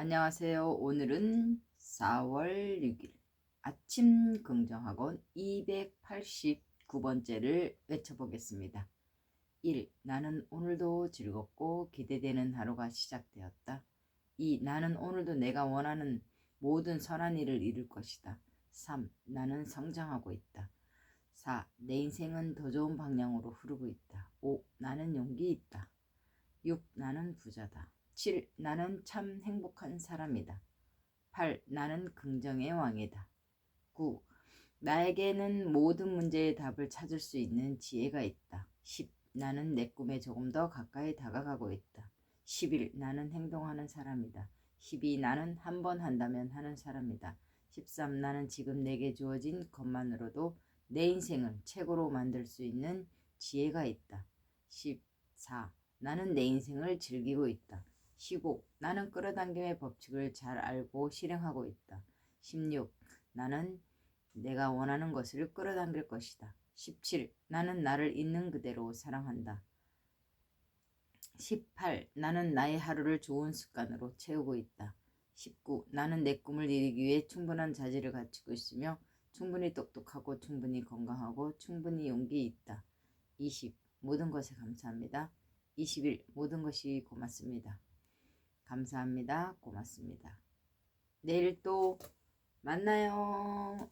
안녕하세요. 오늘은 4월 6일 아침 긍정학원 289번째를 외쳐보겠습니다. 1. 나는 오늘도 즐겁고 기대되는 하루가 시작되었다. 2. 나는 오늘도 내가 원하는 모든 선한 일을 이룰 것이다. 3. 나는 성장하고 있다. 4. 내 인생은 더 좋은 방향으로 흐르고 있다. 5. 나는 용기 있다. 6. 나는 부자다. 7. 나는 참 행복한 사람이다. 8. 나는 긍정의 왕이다. 9. 나에게는 모든 문제의 답을 찾을 수 있는 지혜가 있다. 10. 나는 내 꿈에 조금 더 가까이 다가가고 있다. 11. 나는 행동하는 사람이다. 12. 나는 한 번 한다면 하는 사람이다. 13. 나는 지금 내게 주어진 것만으로도 내 인생을 최고로 만들 수 있는 지혜가 있다. 14. 나는 내 인생을 즐기고 있다. 15. 나는 끌어당김의 법칙을 잘 알고 실행하고 있다. 16. 나는 내가 원하는 것을 끌어당길 것이다. 17. 나는 나를 있는 그대로 사랑한다. 18. 나는 나의 하루를 좋은 습관으로 채우고 있다. 19. 나는 내 꿈을 이루기 위해 충분한 자질을 갖추고 있으며 충분히 똑똑하고 충분히 건강하고 충분히 용기 있다. 20. 모든 것에 감사합니다. 21. 모든 것이 고맙습니다. 감사합니다. 고맙습니다. 내일 또 만나요.